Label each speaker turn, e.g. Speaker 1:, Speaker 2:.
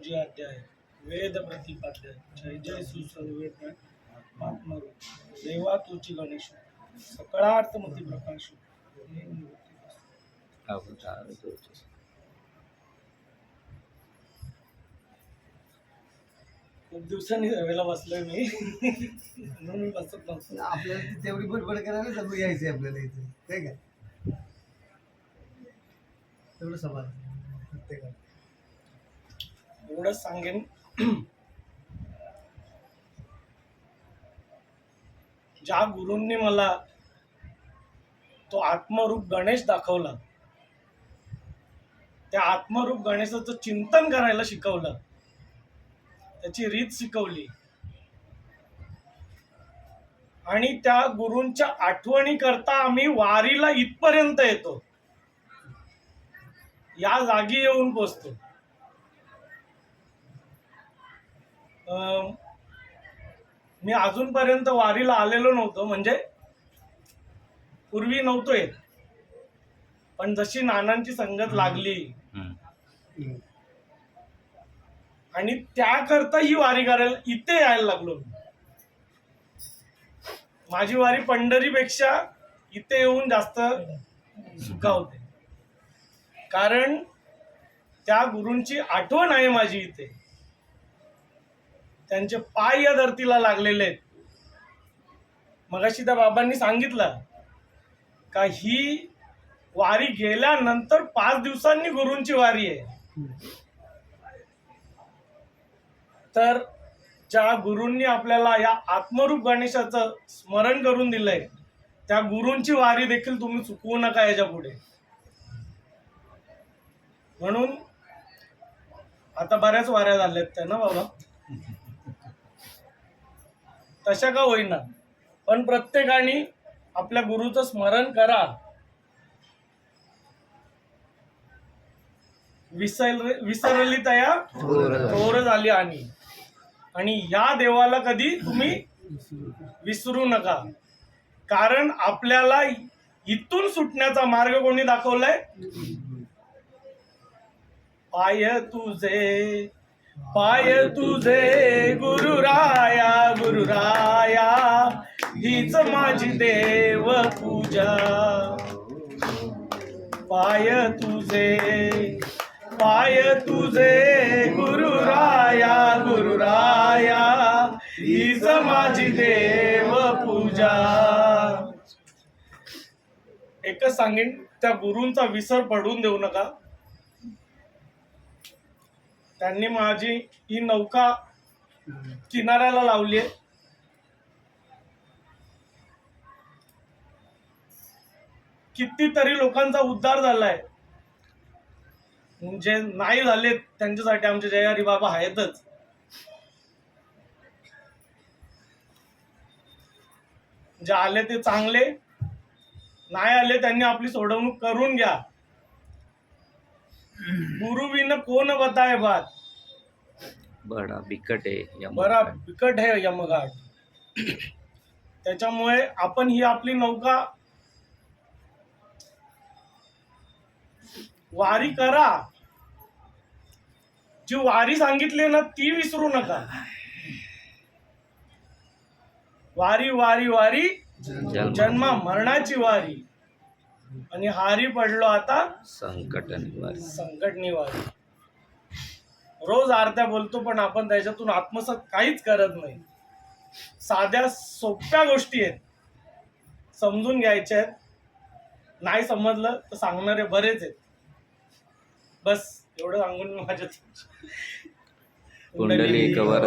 Speaker 1: ओम अध्याय वेद प्रतिपाद्य जय जय सुसर्वेद आत्मरूप देवा तुची गणेश सकळार्थ मती प्रकाश खूप दिवसांनी सभेला बसलोय मी. म्हणून मी बसत नव्हतो.
Speaker 2: आपल्याला ती तेवढी बडबड करायला सगळं यायचंय आपल्याला इथे. काय का? तेवढं समाज प्रत्येकाला.
Speaker 1: एवढंच सांगेन. ज्या गुरूंनी मला तो आत्मरूप गणेश दाखवला त्या आत्मरूप गणेशाचं चिंतन करायला शिकवलं त्याची रीत शिकवली. आणि त्या गुरूंच्या आठवणी करता आम्ही वारीला इथपर्यंत येतो. या जागी येऊन पोचतो मी अजूनपर्यंत वारीला आलेलो नव्हतो म्हणजे पूर्वी नव्हतो येत पण जशी नानांची संगत लागली. आणि त्याकरता ही वारी करायला इथे यायला लागलो माझी वारी पंढरीपेक्षा इथे येऊन जास्त सुखावते कारण त्या गुरूंची आठवण आहे माझी इथे. त्यांचे पाय या धरतीला लागलेले आहेत. मगाशी त्या बाबांनी सांगितलं का ही वारी गेल्यानंतर पाच दिवसांनी गुरूंची वारी आहे. तर ज्या गुरूंनी आपल्याला या आत्मरूप गणेशाचं स्मरण करून दिलंय त्या गुरूंची वारी देखील तुम्ही चुकवू नका याच्यापुढे. म्हणून आता बऱ्याच वाऱ्या झाल्यात त्या ना बाबा? तशा का होईना. पण प्रत्येकाने आपल्या गुरुचं स्मरण करा. विसर विसरली तया थोर झाली आणि. आणि या देवाला कधी तुम्ही विसरू नका. कारण आपल्याला इथून सुटण्याचा मार्ग कोणी दाखवलाय? पाय तुझे पाय तुझे गुरुराया गुरुराया हीच माझी देव पूजा. पाय तुझे पाय तुझे गुरुराया गुरुराया हीच माझी देव पूजा. एकच सांगेन त्या गुरूंचा विसर पडून देऊ नका. त्यांनी माझी ही नौका किनाऱ्याला लावली आहे. कितीतरी लोकांचा उद्धार झालाय. जे नाही झाले त्यांच्यासाठी आमचे जयारी बाबा आहेतच. जे आले ते चांगले नाही आले त्यांनी आपली सोडवणूक करून घ्या. गुरु विन कोण बताय बात?
Speaker 3: बडा बिकट आहे
Speaker 1: बरा. बिकट आहे यमघाट त्याच्यामुळे आपण ही आपली नौका वारी करा. जी वारी सांगितली ना ती विसरू नका. वारी वारी वारी जन्मा मरणाची वारी. आणि हारी पडलो आता
Speaker 3: संकट निवारी
Speaker 1: संकट निवारी रोज आरत्या बोलतो पण आपण त्याच्यातून आत्मसात काहीच करत नाही. साध्या सोप्या गोष्टी आहेत. समजून घ्यायच्या आहेत. नाही समजलं तर सांगणारे बरेच आहेत. बस एवढं सांगून मी माझ्या
Speaker 3: कुंडली कवर